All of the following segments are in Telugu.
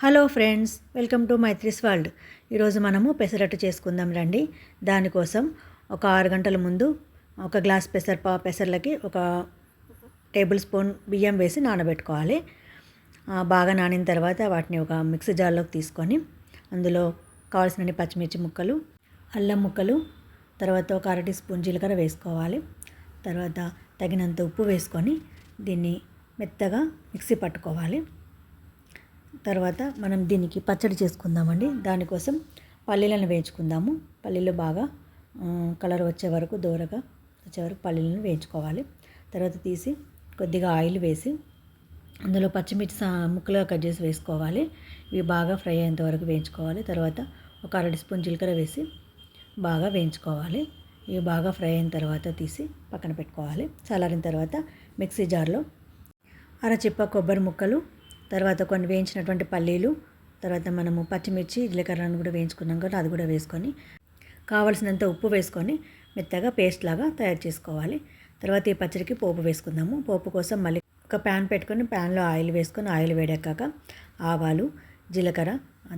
Hello friends welcome to Maithri's world. ఈరోజు మనము పెసరట్టు చేసుకుందాం రండి. దానికోసం ఒక ఆరు గంటల ముందు ఒక గ్లాస్ పెసర పా పెసర్లకి ఒక టేబుల్ స్పూన్ బియ్యం వేసి నానబెట్టుకోవాలి. బాగా నానిన తర్వాత వాటిని ఒక మిక్సీ జార్లోకి తీసుకొని అందులో కావాల్సిన పచ్చిమిర్చి ముక్కలు అల్లం ముక్కలు తర్వాత ఒక అరటి స్పూన్ జీలకర్ర వేసుకోవాలి. తర్వాత తగినంత ఉప్పు వేసుకొని దీన్ని మెత్తగా మిక్సీ పట్టుకోవాలి. తర్వాత మనం దీనికి పచ్చడి చేసుకుందామండి. దానికోసం పల్లీలను వేయించుకుందాము. పల్లీలు బాగా కలర్ వచ్చే వరకు దూరగా వచ్చే వరకు పల్లీలను వేయించుకోవాలి. తర్వాత తీసి కొద్దిగా ఆయిల్ వేసి అందులో పచ్చిమిర్చి ముక్కలుగా కట్ చేసి వేసుకోవాలి. ఇవి బాగా ఫ్రై అయ్యేంత వరకు వేయించుకోవాలి. తర్వాత ఒక అరటి స్పూన్ జీలకర్ర వేసి బాగా వేయించుకోవాలి. ఇవి బాగా ఫ్రై అయిన తర్వాత తీసి పక్కన పెట్టుకోవాలి. చల్లారిన తర్వాత మిక్సీ జార్లో అరచిప్ప కొబ్బరి ముక్కలు తర్వాత కొన్ని వేయించినటువంటి పల్లీలు తర్వాత మనము పచ్చిమిర్చి జీలకర్రను కూడా వేయించుకున్నాం కదా అది కూడా వేసుకొని కావలసినంత ఉప్పు వేసుకొని మెత్తగా పేస్ట్ లాగా తయారు చేసుకోవాలి. తర్వాత ఈ పచ్చడికి పోపు వేసుకుందాము. పోపు కోసం మళ్ళీ ఒక ప్యాన్ పెట్టుకొని ప్యాన్లో ఆయిల్ వేసుకొని ఆయిల్ వేడెక్కాక ఆవాలు జీలకర్ర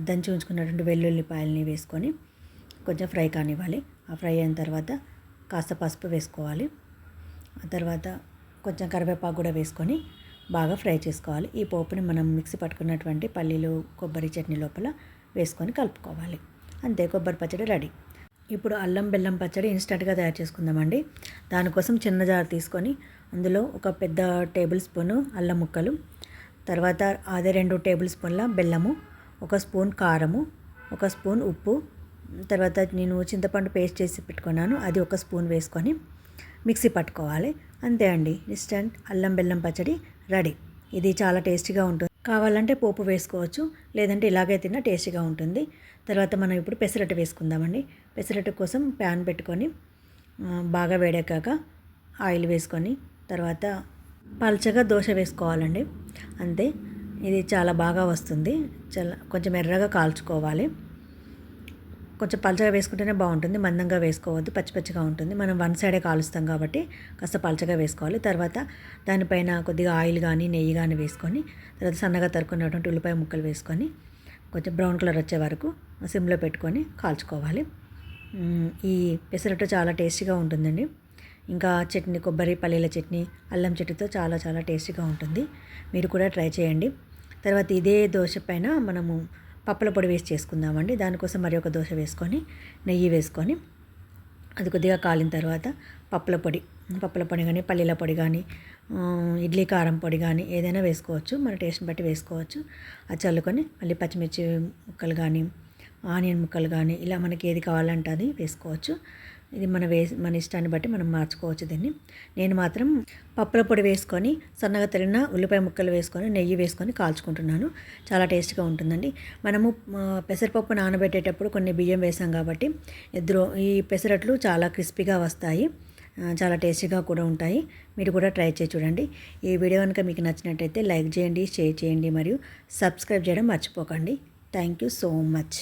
దంచి ఉంచుకున్నటువంటి వెల్లుల్లిపాయలని వేసుకొని కొంచెం ఫ్రై కానివ్వాలి. ఆ ఫ్రై అయిన తర్వాత కాస్త పసుపు వేసుకోవాలి. ఆ తర్వాత కొంచెం కరివేపాకు కూడా వేసుకొని బాగా ఫ్రై చేసుకోవాలి. ఈ పోపుని మనం మిక్సీ పట్టుకున్నటువంటి పల్లీలు కొబ్బరి చట్నీ లోపల వేసుకొని కలుపుకోవాలి. అంతే కొబ్బరి పచ్చడి రెడీ. ఇప్పుడు అల్లం బెల్లం పచ్చడి ఇన్స్టెంట్గా తయారు చేసుకుందామండి. దానికోసం చిన్న జార్ తీసుకొని అందులో ఒక పెద్ద టేబుల్ స్పూను అల్లం ముక్కలు తర్వాత అదే రెండు టేబుల్ స్పూన్ల బెల్లము ఒక స్పూన్ కారము ఒక స్పూన్ ఉప్పు తర్వాత నేను చింతపండు పేస్ట్ చేసి పెట్టుకున్నాను. అది ఒక స్పూన్ వేసుకొని మిక్సీ పట్టుకోవాలి. అంతే అండి ఇన్స్టెంట్ అల్లం బెల్లం పచ్చడి రెడీ. ఇది చాలా టేస్టీగా ఉంటుంది. కావాలంటే పోపు వేసుకోవచ్చు లేదంటే ఇలాగే తిన్నా టేస్టీగా ఉంటుంది. తర్వాత మనం ఇప్పుడు పెసరట్టు వేసుకుందామండి. పెసరట్టు కోసం ప్యాన్ పెట్టుకొని బాగా వేడెక్కాక ఆయిల్ వేసుకొని తర్వాత పల్చగా దోశ వేసుకోవాలండి. అంతే. ఇది చాలా బాగా వస్తుంది. చాలా కొంచెం ఎర్రగా కాల్చుకోవాలి. కొంచెం పలచగా వేసుకుంటేనే బాగుంటుంది మందంగా వేసుకోవద్దు పచ్చి పచ్చిగా ఉంటుంది. మనం వన్ సైడే కాలుస్తాం కాబట్టి కాస్త పలచగా వేసుకోవాలి. తర్వాత దానిపైన కొద్దిగా ఆయిల్ కానీ నెయ్యి కానీ వేసుకొని తర్వాత సన్నగా తరుక్కున్నటువంటి ఉల్లిపాయ ముక్కలు వేసుకొని కొంచెం బ్రౌన్ కలర్ వచ్చే వరకు సిమ్లో పెట్టుకొని కాల్చుకోవాలి. ఈ పెసరట్టు చాలా టేస్టీగా ఉంటుందండి. ఇంకా చట్నీ కొబ్బరి పల్లీల చట్నీ అల్లం చట్నీతో చాలా చాలా టేస్టీగా ఉంటుంది. మీరు కూడా ట్రై చేయండి. తర్వాత ఇదే దోశ పైన మనము పప్పుల పొడి వేసి చేసుకుందామండి. దానికోసం మరి ఒక దోశ వేసుకొని నెయ్యి వేసుకొని అది కొద్దిగా కాలిన తర్వాత పప్పుల పొడి పప్పుల పొడి కానీ పల్లీల పొడి కానీ ఇడ్లీ కారం పొడి కానీ ఏదైనా వేసుకోవచ్చు. మన టేస్ట్ని బట్టి వేసుకోవచ్చు. అది చల్లుకొని మళ్ళీ పచ్చిమిర్చి ముక్కలు కానీ ఆనియన్ ముక్కలు కానీ ఇలా మనకి ఏది కావాలంటే అది వేసుకోవచ్చు. ఇది మన వే మన ఇష్టాన్ని బట్టి మనం మార్చుకోవచ్చు దీన్ని. నేను మాత్రం పప్పుల పొడి వేసుకొని సన్నగా తరిగిన ఉల్లిపాయ ముక్కలు వేసుకొని నెయ్యి వేసుకొని కాల్చుకుంటున్నాను. చాలా టేస్ట్గా ఉంటుందండి. మనము పెసరపప్పు నానబెట్టేటప్పుడు కొన్ని బియ్యం వేసాం కాబట్టి ఇద్దరు ఈ పెసరట్లు చాలా క్రిస్పీగా వస్తాయి. చాలా టేస్టీగా కూడా ఉంటాయి. మీరు కూడా ట్రై చేసి చూడండి. ఈ వీడియో కనుక మీకు నచ్చినట్టయితే లైక్ చేయండి షేర్ చేయండి మరియు సబ్స్క్రైబ్ చేయడం మర్చిపోకండి. Thank you so much.